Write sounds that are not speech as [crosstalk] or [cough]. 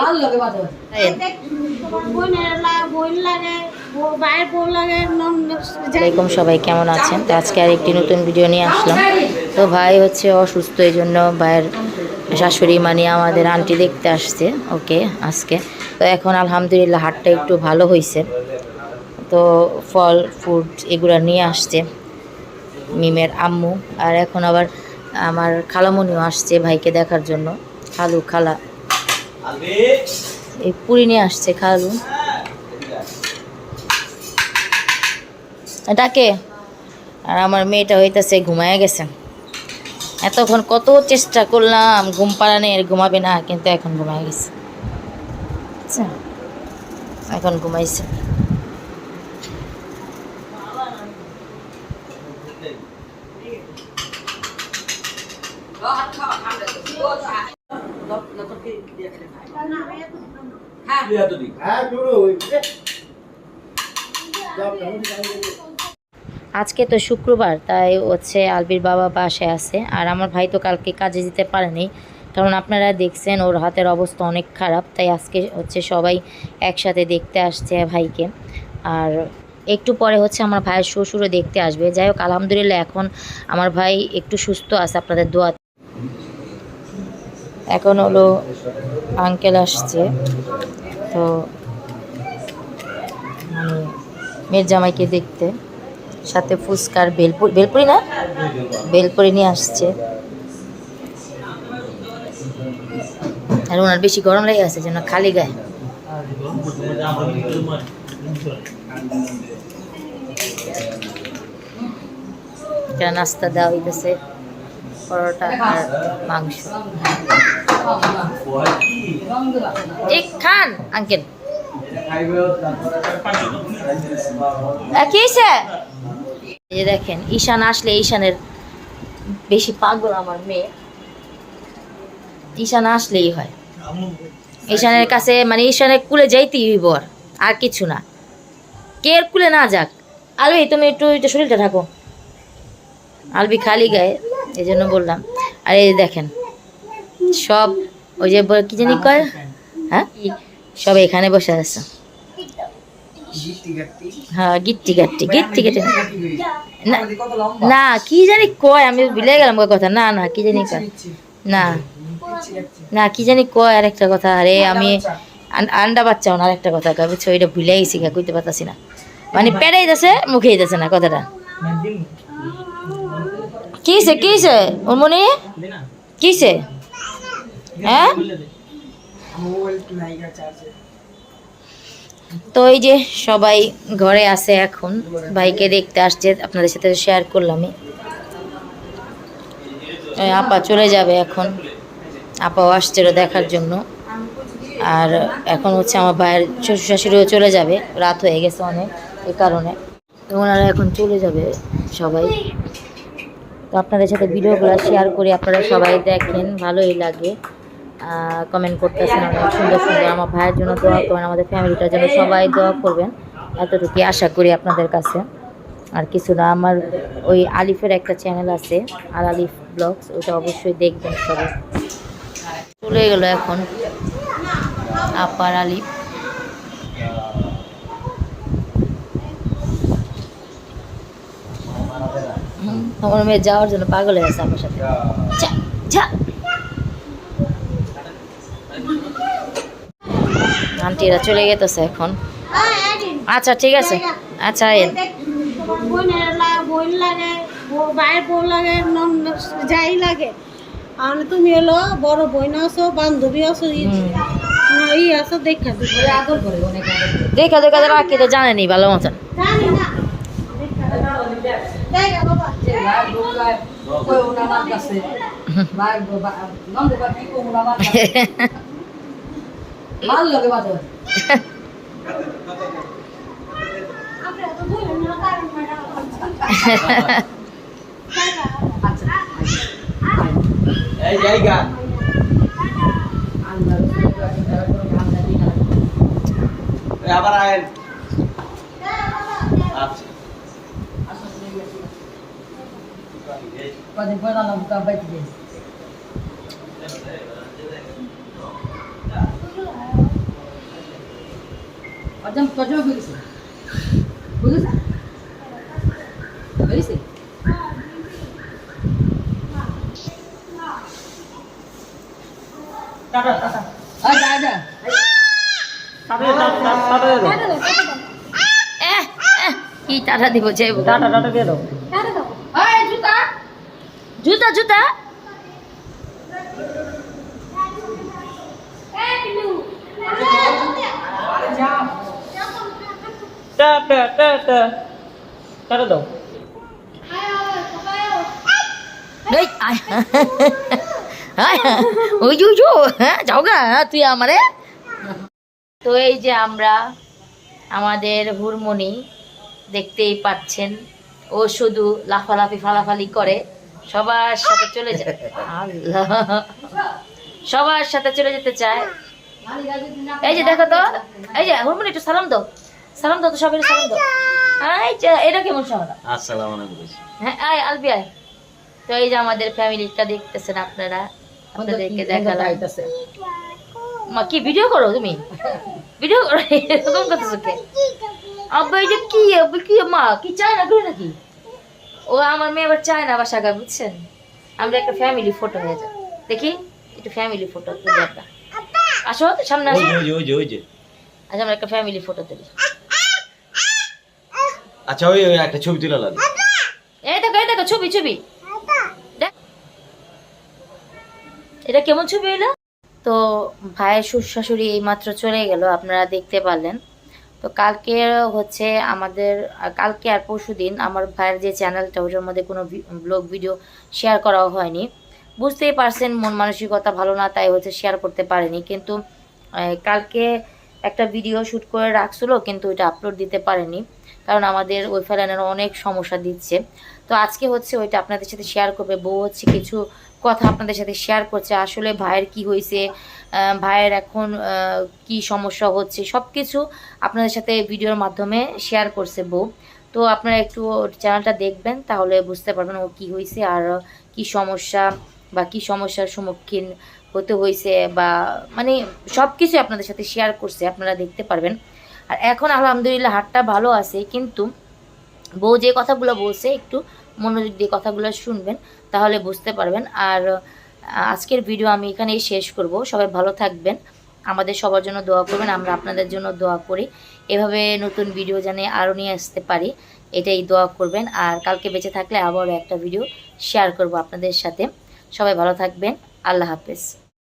ভালো লাগে আসসালামাইকুম সবাই কেমন আছেন? তো আজকে আর একটি নতুন ভিডিও নিয়ে আসলাম। তো ভাই হচ্ছে অসুস্থ এই জন্য ভাইয়ের শাশুড়ি মানে আমাদের আন্টি দেখতে আসছে ওকে আজকে। তো এখন আলহামদুলিল্লাহ হাটটা একটু ভালো হয়েছে তো ফল ফ্রুট এগুলো নিয়ে আসছে মিমের আম্মু। আর এখন আবার আমার খালামণিও আসছে ভাইকে দেখার জন্য। খালু খালা। এই পুরি নিয়ে আসছে খালু। ডাকে আর আমার মেয়েটা হইতেছে, ঘুমায় গেছে। এতক্ষণ কত চেষ্টা করলাম, ঘুম পাড়ানোর ঘুমাবে না, কিন্তু এখন ঘুমায় গেছে। আচ্ছা এখন ঘুমাইছে। আজকে তো শুক্রবার, তাই হচ্ছে আলবির বাবা বাসায় আছে। আর আমার ভাই তো কালকে কাজে যেতে পারেনি, কারণ আপনারা দেখছেন ওর হাতের অবস্থা অনেক খারাপ, তাই আজকে হচ্ছে সবাই একসাথে দেখতে আসছে ভাইকে। আর একটু পরে হচ্ছে আমার ভাইয়ের শ্বশুরও দেখতে আসবে। যাই হোক, আলহামদুলিল্লাহ, এখন আমার ভাই একটু সুস্থ আছে আপনাদের দোয়া এখন হলো আঙ্কেল আসছে। তো মানে মেয়ের জামাইকে দেখতে। সাথে ফুচকার বেলপুরি বেলপুরি না? বেলপুরি নিয়ে আসছে। আর ওনার বেশি গরম লেগে আছে যেন খালি গায়ে। নাস্তা দেওয়া হইতেছে, পরোটা আর মাংস। এই, খান, আঙ্কেল। এই দেখেন, ঈশান আসলে ঈশানের বেশি পাগল আমার মেয়ে। ঈশান আসলেই হয়। ঈশানের কাছে মানে ঈশানের কুলে যাইতেই হইব আর কিছু না। কে কুলে না যাক। আলবি, তুমি একটু একটু শরীরটা থাকো আলবি খালি গায়ে, এই জন্য বললাম। আর এই দেখেন সব ওই যে কি জানি কয়? হ্যাঁ? সব এখানে বসে আছে। হ্যাঁ গিট্টি গাট্টি গিট্টি গাট্টি। না না কি জানি কয় আমি ভুলে গেলাম কথা। না না কি জানি কয়। না। না কি জানি কয় আরেকটা কথা। আরে আমি আন- আন্ডা বাচ্চাও না আরেকটা কথা কয়। বুঝছ ওইটা ভুলে গেছি গা কইতে পারতাছি না। মানে পেড়াই যাচ্ছে মুখে যাচ্ছে না কথাটা। কিসে কিসে ওর মনে কিসে হ্যাঁ? তো এই যে সবাই ঘরে আছে এখন ভাইকে দেখতে আসছে আপনাদের সাথে শেয়ার করলামই এই আপা চলে যাবে এখন। আপাও আসছিল দেখার জন্য। আর এখন হচ্ছে আমার ভাইয়ের শ্বশুর শাশুড়িও চলে যাবে। রাত হয়ে গেছে অনেক এই কারণে। ওনারা এখন চলে যাবে সবাই। তো আপনাদের সাথে ভিডিওগুলো শেয়ার করে আপনারা সবাই দেখেন ভালোই লাগে। কমেন্ট করতেছেন অনেক সুন্দর সুন্দর আমার ভাইয়ের জন্য দোয়া করবেন আমাদের ফ্যামিলিটার জন্য সবাই দোয়া করবেন। এতটুকুই আশা করি আপনাদের কাছে। আর কিছু না, আমার ওই আলিফের একটা চ্যানেল আছে, আর আলিফ ব্লগস ওটা অবশ্যই দেখবেন সবাই। চলে গেল এখন আপার আলিফ। আমার মেয়ে যাওয়ার জন্য পাগল হয়ে গেছে আমার সাথে। যা যা আন্টিরা চলে গেতেছে এখন। আচ্ছা ঠিক আছে। আচ্ছা বোন লাগে ভাইয়ের বউ লাগে যাই লাগে আর তুমি হলো বড় বোন আছো বান্ধবী আছো দেখা রাখি তো জানেনি ভালো মতন। জানি [laughs] না [laughs] ভালো লাগে ম্যাডাম আচ্ছা এই জায়গা আবার আয়েন। আচ্ছা। কদিন পর আলাম তা বাইতে গেছি অজম তর্জমা বুঝেছে বুঝেছে বুঝেছে আয় যা যা। এহ, এহ, কি টাটা দিব যাইব আয় জুতা। জুতা জুতা। এই, আয়। আয়, ওই যে, ওই যে, হ্যাঁ যাও গা তুই আমারে তো এই যে আমরা আমাদের হুরমনি দেখতেই পাচ্ছেন। ও শুধু লাফালাফি ফালাফালি করে। সবার সাথে চলে যায়। আল্লাহ। সবার সাথে চলে যেতে চায়। এই যে দেখো তো এই যে হুরমনি একটু সালাম দাও। সালাম দাও তো সবাই সালাম দাও। এটা কেমন সালাম আসসালামু আলাইকুম হ্যাঁ আয় আলবি আয়। তো এই যে আমাদের ফ্যামিলিটা দেখতেছেন আপনারা আপনাদেরকে দেখালাম। মা কি ভিডিও করো তুমি? ভিডিও করো এরকম করতেছো কে? আব্বা এই যে কি আব্বা কি মা কি চায় না করে নাকি? ও আমার মেয়ে আবার চায় না বাসা গায়ে বুঝছেন? আমরা একটা ফ্যামিলি ফটো হয়ে যায় দেখি একটু ফ্যামিলি ফটো তুলি একটা আসো তো সামনে আসো। আচ্ছা আমরা একটা ফ্যামিলি ফটো তুলি। আচ্ছা ওই ওই একটা ছবি তুলে লাগে এই দেখো এই দেখো, ছবি ছবি। এটা কেমন ছবি এলো তো ভাইয়ের শ্বশুর শাশুড়ি এইমাত্র চলে গেল, আপনারা দেখতে পারলেন। তো কালকে হচ্ছে আমাদের, কালকে আর পরশু দিন আমার ভাইয়ের যে চ্যানেলটা, ওটার মধ্যে কোনো ব্লগ, ভিডিও শেয়ার করা হয়নি। বুঝতেই পারছেন, মন মানসিকতা ভালো না, তাই হচ্ছে শেয়ার করতে পারেনি। কিন্তু কালকে একটা ভিডিও শ্যুট করে রাখছিল, কিন্তু ওইটা আপলোড দিতে পারেনি। কারণ আমাদের ওই ফেলানের অনেক সমস্যা দিচ্ছে। তো আজকে হচ্ছে ওইটা আপনাদের সাথে শেয়ার করবে। বউ হচ্ছে কিছু কথা আপনাদের সাথে শেয়ার করছে। আসলে ভাইয়ের কি হয়েছে ভাইয়ের এখন কি সমস্যা হচ্ছে সব কিছু আপনাদের সাথে ভিডিওর মাধ্যমে শেয়ার করছে বউ। তো আপনারা একটু চ্যানেলটা দেখবেন, তাহলে বুঝতে পারবেন ও কি হয়েছে আর কি সমস্যা বা কি সমস্যার সম্মুখীন হতে হয়েছে বা মানে সব কিছু আপনাদের সাথে শেয়ার করছে, আপনারা দেখতে পারবেন। আর এখন আলহামদুলিল্লাহ হাটটা ভালো আছে, কিন্তু বউ যে কথাগুলো বলছে একটু মনোযোগ দিয়ে কথাগুলো শুনবেন, তাহলে বুঝতে পারবেন। আর আজকের ভিডিও আমি এখানেই শেষ করব। সবাই ভালো থাকবেন, আমাদের সবার জন্য দোয়া করবেন, আমরা আপনাদের জন্য দোয়া করি। এভাবে নতুন ভিডিও জানে আরও নিয়ে আসতে পারি, এটাই দোয়া করবেন। আর কালকে বেঁচে থাকলে আবারও একটা ভিডিও শেয়ার করব আপনাদের সাথে। সবাই ভালো থাকবেন, আল্লাহ হাফেজ।